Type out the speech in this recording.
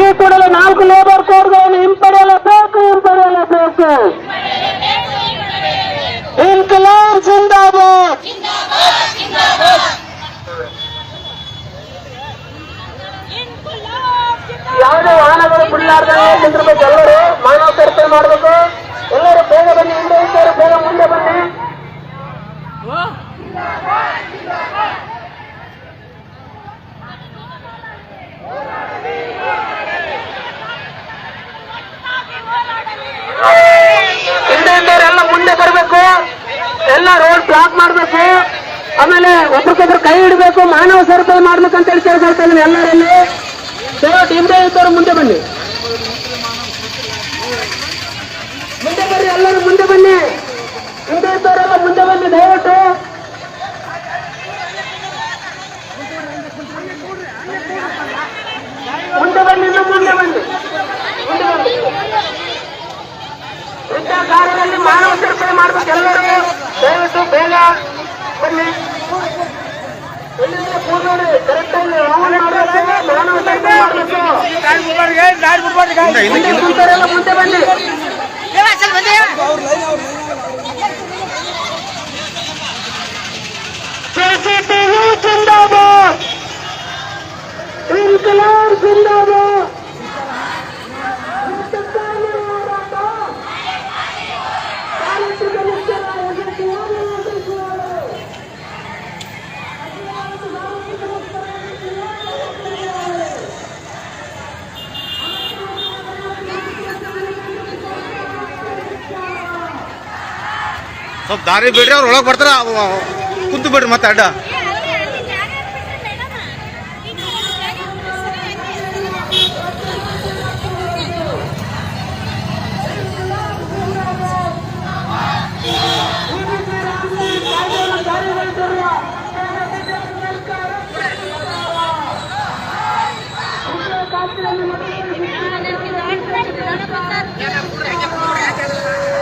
ಈ ಕೂಡಲೇ ನಾಲ್ಕು ಲೇಬರ್ ಕೋಡ್ಗಳನ್ನು ಹಿಂಪಡೆಯಲೇಬೇಕು ಹಿಂಪಡೆಯಲೇಬೇಕು. ಇನ್ಕಲಾಬ್ ಜಿಂದಾಬಾದ್. ಯಾವುದೇ ವಾಹನಗಳು ನಿಂತಿರ್ಬೇಕು ಎಲ್ಲರೂ. ಮಾನವ ಸರಪಳಿ ಮಾಡಬೇಕು. ಎಲ್ಲರೂ ಬೇಗ ಬನ್ನಿ ಹಿಂದೆ ಇದ್ದವರು ಬೇಗ ಮುಂದೆ ಬನ್ನಿ ಹಿಂದೆ ಇದ್ದವರೆಲ್ಲ ಮುಂದೆ ಬರಬೇಕು ಎಲ್ಲ ರೋಡ್ ಬ್ಲಾಕ್ ಮಾಡಬೇಕು. ಆಮೇಲೆ ಒಬ್ರಿಗೊಬ್ರು ಕೈ ಇಡಬೇಕು, ಮಾನವ ಸರಪಳಿ ಅಂತ ಹೇಳಿ ಕೇಳ್ಕೊಳ್ತಾ ಇದ್ದೀನಿ ಎಲ್ಲರಲ್ಲಿ. ದಯವಿಟ್ಟು ಡೇ ಇದ್ದವರು ಮುಂದೆ ಬನ್ನಿ. ಮುಂದೆ ಬನ್ನಿ ಎಲ್ಲರೂ ಮುಂದೆ ಬನ್ನಿ. ಹಿಂದೆ ಇದ್ದವರೆಲ್ಲ ಮುಂದೆ ಬನ್ನಿ, ದಯವಿಟ್ಟು. ಮುಂದೆ ಬನ್ನಿ, ಇನ್ನು ಮುಂದೆ ಬನ್ನಿ. ಮುಂದೆ ಬನ್ನಿ. ವೃದ್ಧ ಕಾರ್ಯದಲ್ಲಿ ಮಾನವ ಸರಪಳಿ ಮಾಡ್ಬೇಕು ಎಲ್ಲರೂ. ದಯವಿಟ್ಟು ಬೇಗ ಬನ್ನಿ ಎಲ್ಲಿಂದ ಕೂತ್ಕೊಳ್ಳಿ ಕರೆಕ್ಟಾಗಿ ಆನ್ ಮಾಡಬೇಕು ಮಾನವ ಸರಪಳಿ ಮಾಡಬೇಕು ಮುಂದೆ ಕೂತವರೆಲ್ಲ ಮುಂದೆ ಬನ್ನಿ ಸಿಸಿಟಿವಿ ಜಿಂದಾಬಾದ್ ಇನ್ಕಲಾಬ್ ಜಿಂದಾಬಾದ್ ಸ್ವಲ್ಪ ದಾರಿ ಬಿಡ್ರಿ ಅವ್ರು ಒಳಗೆ ಬರ್ತಾರ ಕುದ್ದು ಬಿಡ್ರಿ ಮತ್ತೆ ಅಡ್ಡ Yeah, I'm